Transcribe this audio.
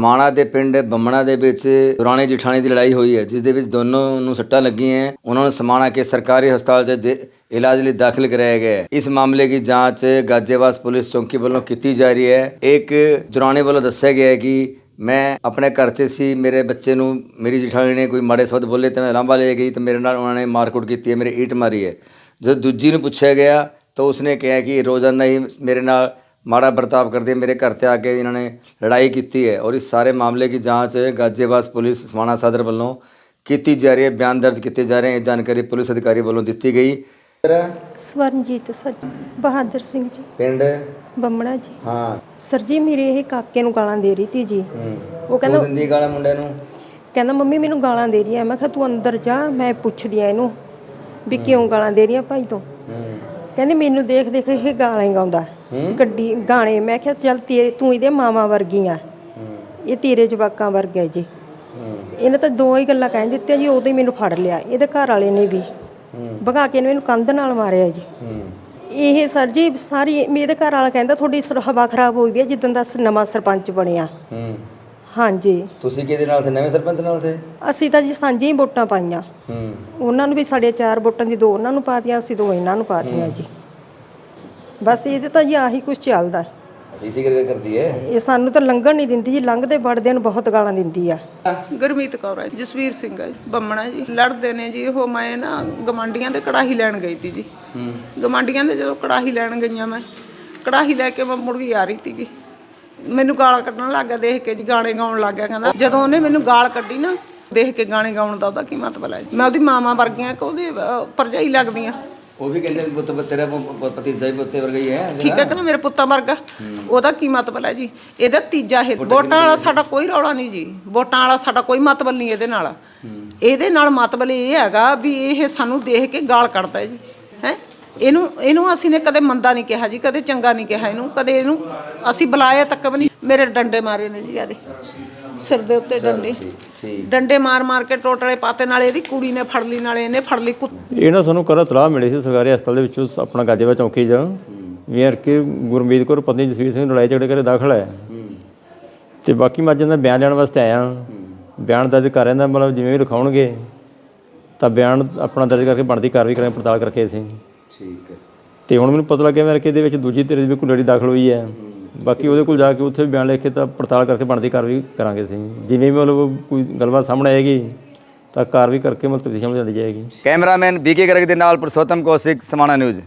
ਮਾਣਾ ਦੇ ਪਿੰਡ, ਬੰਮਣਾ ਦੇ ਵਿੱਚ ਪੁਰਾਣੇ ਜਠਾਣੀ ਦੀ ਲੜਾਈ ਹੋਈ ਹੈ, ਜਿਸ ਦੇ ਵਿੱਚ ਦੋਨੋਂ ਨੂੰ ਸੱਟਾਂ ਲੱਗੀਆਂ ਉਹਨਾਂ ਨੂੰ ਸਮਾਣਾ ਕੇ ਸਰਕਾਰੀ ਹਸਪਤਾਲ 'ਚ ਜੇ- ਇਲਾਜ ਲਈ ਦਾਖਲ ਕਰਾਇਆ ਗਿਆ ਹੈ। ਇਸ ਮਾਮਲੇ ਦੀ ਜਾਂਚ ਗਾਜੇਵਾਸ ਪੁਲਿਸ ਚੌਂਕੀ ਵੱਲੋਂ ਕੀਤੀ ਜਾ ਰਹੀ ਹੈ। ਇੱਕ ਦੁਰਾਣੇ ਵੱਲੋਂ ਦੱਸਿਆ ਗਿਆ ਹੈ ਕਿ ਮੈਂ ਆਪਣੇ ਘਰ 'ਚ ਸੀ, ਮੇਰੇ ਬੱਚੇ ਨੂੰ, ਮੇਰੀ ਜਠਾਣੀ ਨੇ ਕੋਈ ਮਾੜੇ ਸ਼ਬਦ ਬੋਲੇ ਤੇ ਮੈਂ ਲਾਂਬਾ ਲੈ ਗਈ ਤੇ ਮੇਰੇ ਨਾਲ ਉਹਨਾਂ ਨੇ ਮਾਰਕੁੱਟ ਕੀਤੀ ਹੈ, ਮੇਰੇ ਈਟ ਮਾਰੀ ਹੈ। ਜਦੋਂ ਦੂਜੀ ਨੂੰ ਪੁੱਛਿਆ ਗਿਆ ਤਾਂ ਉਸਨੇ ਕਿਹਾ ਕਿ ਰੋਜ਼ਾਨਾ ਹੀ ਮੇਰੇ ਨਾਲ ਮਾੜਾ ਬਰਤਾਵ ਕਰਦੇ ਮੇਰੇ ਘਰ ਤੇ ਆ ਕੇ ਇਹਨਾਂ ਨੇ ਲੜਾਈ ਕੀਤੀ ਹੈ ਔਰ ਇਸ ਸਾਰੇ ਮਾਮਲੇ ਦੀ ਜਾਂਚ ਗਾਜੀਆਬਾਦ ਪੁਲਿਸ ਸਮਾਣਾ ਸਦਰ ਵੱਲੋਂ ਕੀਤੀ ਜਾ ਰਹੀ ਹੈ ਬਿਆਨ ਦਰਜ ਕੀਤੇ ਜਾ ਰਹੇ ਇਹ ਜਾਣਕਾਰੀ ਪੁਲਿਸ ਅਧਿਕਾਰੀ ਵੱਲੋਂ ਦਿੱਤੀ ਗਈ। ਸਵਰਨਜੀਤ ਸਰ ਜੀ ਬਹਾਦਰ ਸਿੰਘ ਜੀ। ਪਿੰਡ? ਬੰਮਣਾ ਜੀ। ਹਾਂ। ਸਰ ਜੀ ਮੇਰੇ ਇਹ ਕਾਕੇ ਨੂੰ ਗਾਲਾਂ ਦੇ ਰਹੀ ਤੀ ਜੀ। ਉਹ ਕਹਿੰਦਾ ਦਿੰਦੀ ਗਾਲਾਂ ਮੁੰਡੇ ਨੂੰ? ਕਹਿੰਦਾ ਮੰਮੀ ਮੈਨੂੰ ਗਾਲਾਂ ਦੇ ਰਹੀ ਹੈ। ਮੈਂ ਕਿਹਾ ਤੂੰ ਅੰਦਰ ਜਾ ਮੈਂ ਪੁੱਛਦੀ ਆ ਇਹਨੂੰ ਵੀ ਕਿਉਂ ਗਾਲਾਂ ਦੇ ਰਹੀ ਆ ਭਾਈ ਤੂੰ? ਕਹਿੰਦੀ ਮੈਨੂੰ ਦੇਖ ਦੇਖ ਇਹ ਗਾਲਾਂ ਹੀ ਗਾਉਂਦਾ। ਗੱਡੀ ਗਾਣੇ ਮੈਂ ਕਿਹਾ ਚੱਲ ਤੇਰੇ ਤੂੰ ਇਹਦੇ ਮਾਵਾ ਵਰਗੀ ਆ ਇਹ ਤੇਰੇ ਜਵਾਕਾਂ ਵਰਗਾ ਜੀ। ਇਹਨੇ ਤਾਂ ਦੋ ਹੀ ਗੱਲਾਂ ਕਹਿ ਦਿੱਤੀਆਂ ਜੀ ਉਦੋਂ ਹੀ ਮੈਨੂੰ ਫੜ ਲਿਆ ਇਹਦੇ ਘਰ ਵਾਲੇ ਨੇ ਵੀ। ਭਗਾ ਕੇ ਇਹਨੇ ਮੈਨੂੰ ਕੰਧ ਨਾਲ ਮਾਰਿਆ ਜੀ। ਇਹ ਸਰ ਜੀ ਸਾਰੀ ਮੇਰੇ ਘਰ ਵਾਲਾ ਕਹਿੰਦਾ ਤੁਹਾਡੀ ਹਵਾ ਖਰਾਬ ਹੋਈ ਵੀ ਹੈ ਜਿੱਦਾਂ ਦਾ ਨਵਾਂ ਸਰਪੰਚ ਬਣਿਆ। ਹਾਂਜੀ। ਤੁਸੀਂ ਕਿਹਦੇ ਨਾਲ ਥੇ? ਨਵੇਂ ਸਰਪੰਚ ਨਾਲ ਥੇ? ਅਸੀਂ ਤਾਂ ਜੀ ਸਾਂਝੀਆਂ ਹੀ ਵੋਟਾਂ ਪਾਈਆਂ। ਹੂੰ। ਉਹਨਾਂ ਨੂੰ ਵੀ ਸਾਡੇ ਚਾਰ ਵੋਟਾਂ ਦੀ ਦੋ ਉਹਨਾਂ ਨੂੰ ਪਾਤੀਆਂ ਅਸੀਂ ਦੋ ਇਹਨਾਂ ਨੂੰ ਪਾਤੀਆਂ ਜੀ। ਬਸ ਇਹਦੇ ਤਾਂ ਜੀ ਆਹੀ ਕੁਝ ਚੱਲਦਾ। ਅਸੀਂ ਇਸੇ ਕਰਕੇ ਕਰਦੀ ਹੈ ਇਹ ਸਾਨੂੰ ਤਾਂ ਲੰਘਣ ਨਹੀਂ ਦਿੰਦੀ ਜੀ ਲੰਘਦੇ ਵੜਦੇ ਨੂੰ ਬਹੁਤ ਗਾਲਾਂ ਦਿੰਦੀ ਆ। ਗੁਰਮੀਤ ਕੌਰ ਹੈ ਜਸਵੀਰ ਸਿੰਘ ਹੈ ਜੀ, ਬੰਮਣਾ ਜੀ। ਲੜਦੇ ਨੇ ਜੀ ਉਹ ਮੈਂ ਨਾ ਗਮਾਂਡੀਆਂ ਦੇ ਕੜਾਹੀ ਲੈਣ ਗਈ ਤੀ ਜੀ। ਹੂੰ। ਗਮਾਂਡੀਆਂ ਦੇ ਜਦੋਂ ਕੜਾਹੀ ਲੈਣ ਗਈਆਂ ਮੈਂ ਕੜਾਹੀ ਲੈ ਕੇ ਮੈਂ ਮੁੜ ਕੇ ਆ ਰਹੀ ਤੀਗੀ ਮੈਨੂੰ ਗਾਲਾਂ ਕੱਢਣ ਲੱਗ ਗਿਆ ਦੇਖ ਕੇ ਜੀ ਗਾਣੇ ਗਾਉਣ ਲੱਗ ਗਿਆ ਕਹਿੰਦਾ ਜਦੋਂ ਉਹਨੇ ਮੈਨੂੰ ਗਾਲ ਕੱਢੀ ਨਾ ਦੇਖ ਕੇ ਗਾਣੇ ਗਾਉਣ ਦਾ ਉਹਦਾ ਕੀ ਮਤਲਬ ਹੈ? ਮੈਂ ਉਹਦੀ ਮਾਮਾ ਵਰਗੀਆਂ ਕਿ ਉਹਦੀ ਅਹ, ਭਰਜਾਈ ਲੱਗਦੀਆਂ। ਉਹ ਵੀ ਕਹਿੰਦੇ ਪੁੱਤ ਤੇਰਾ ਪਤੀਜਾ ਹੀ ਪੁੱਤੇ ਵਰਗਾ ਹੀ ਹੈ ਠੀਕ ਹੈ ਕਿ ਨਾ ਮੇਰੇ ਪੁੱਤਾਂ ਵਰਗਾ? ਉਹਦਾ ਕੀ ਮਤਲਬ ਹੈ ਜੀ? ਇਹਦਾ ਤੀਜਾ ਇਹ ਵੋਟਾਂ ਵਾਲਾ ਸਾਡਾ ਕੋਈ ਰੌਲਾ ਨਹੀਂ ਜੀ। ਵੋਟਾਂ ਵਾਲਾ ਸਾਡਾ ਕੋਈ ਮਤਲਬ ਨਹੀਂ ਇਹਦੇ ਨਾਲ। ਇਹਦੇ ਨਾਲ ਮਤਲਬ ਇਹ ਹੈਗਾ ਵੀ ਇਹ ਸਾਨੂੰ ਦੇਖ ਕੇ ਗਾਲ ਕੱਢਦਾ ਜੀ ਹੈ? ਇਹਨੂੰ ਇਹਨੂੰ ਅਸੀਂ ਨੇ ਕਦੇ ਮੰਦਾ ਨਹੀਂ ਕਿਹਾ ਜੀ ਕਦੇ ਚੰਗਾ ਨਹੀਂ ਕਿਹਾ ਇਹਨੂੰ ਕਦੇ ਇਹਨੂੰ ਅਸੀਂ ਬੁਲਾਇਆ ਤੱਕ ਵੀ ਨਹੀਂ। ਮੇਰੇ ਡੰਡੇ ਮਾਰੇ ਨੇ ਜੀ ਇਹਦੇ ਸਿਰ ਦੇ ਉੱਤੇ ਡੰਡੇ। ਡੰਡੇ ਮਾਰ ਮਾਰ ਕੇ ਟੋਟਲੇ ਪਾਤੇ ਨਾਲ ਇਹਦੀ ਕੁੜੀ ਨੇ ਫੜ ਲਈ ਨਾਲੇ ਇਹਨੇ ਫੜ ਲਈ ਕੁੱਤ। ਇਹ ਨਾ ਸਾਨੂੰ ਕਰਾ ਤਲਾਹ ਮਿਲੀ ਸੀ ਸਰਕਾਰੀ ਹਸਪਤਾਲ ਦੇ ਵਿੱਚੋਂ ਆਪਣਾ ਗਾਜੇਵਾ ਚੌਂਕੀ 'ਚ। ਵੀ ਯਾਰ ਕਿ ਗੁਰਮੀਤ ਕੌਰ ਪਤਨੀ ਜਸਵੀਰ ਸਿੰਘ ਲੜਾਈ ਝਗੜੇ ਕਰੇ ਦਾਖਲ ਹੈ। ਤੇ ਬਾਕੀ ਮੈਂ ਦਾ ਬਿਆਨ ਲੈਣ ਵਾਸਤੇ ਆਇਆ। ਬਿਆਨ ਦਰਜ ਕਰ ਰਿਹਾ ਮਤਲਬ ਜਿਵੇਂ ਵੀ ਲਿਖਾਉਣਗੇ ਤਾਂ ਬਿਆਨ ਆਪਣਾ ਦਰਜ ਕਰਕੇ ਬਣਦੀ ਕਾਰਵਾਈ ਕਰਾਂਗੇ ਪੜਤਾਲ ਕਰਕੇ ਅਸੀਂ। ਠੀਕ ਹੈ। ਤੇ ਹੁਣ ਮੈਨੂੰ ਪਤਾ ਲੱਗਿਆ ਮੇਰੇ ਕਿ ਇਹਦੇ ਵਿੱਚ ਦੂਜੀ ਧਿਰ ਦੀ ਵੀ ਕੋਈ ਲੜੀ ਦਾਖਲ ਹੋਈ ਹੈ। ਬਾਕੀ ਉਹਦੇ ਕੋਲ ਜਾ ਕੇ ਉੱਥੇ ਵੀ ਬਿਆਨ ਲਿਖ ਕੇ ਤਾਂ ਪੜਤਾਲ ਕਰਕੇ ਬਣਦੀ ਕਾਰਵਾਈ ਕਰਾਂਗੇ ਅਸੀਂ। ਜਿਵੇਂ ਵੀ ਮਤਲਬ ਕੋਈ ਗੱਲਬਾਤ ਸਾਹਮਣੇ ਆਏਗੀ ਤਾਂ ਕਾਰਵਾਈ ਕਰਕੇ ਮਤਲਬ ਤਫਤੀਸ਼ ਲਿਆਂਦੀ ਜਾਏਗੀ। ਕੈਮਰਾਮੈਨ ਬੀਕੇ ਗਰਗ ਦੇ ਨਾਲ ਪੁਰਸ਼ੋਤਮ ਕੌਸ਼ਿਕ ਸਮਾਣਾ ਨਿਊਜ਼।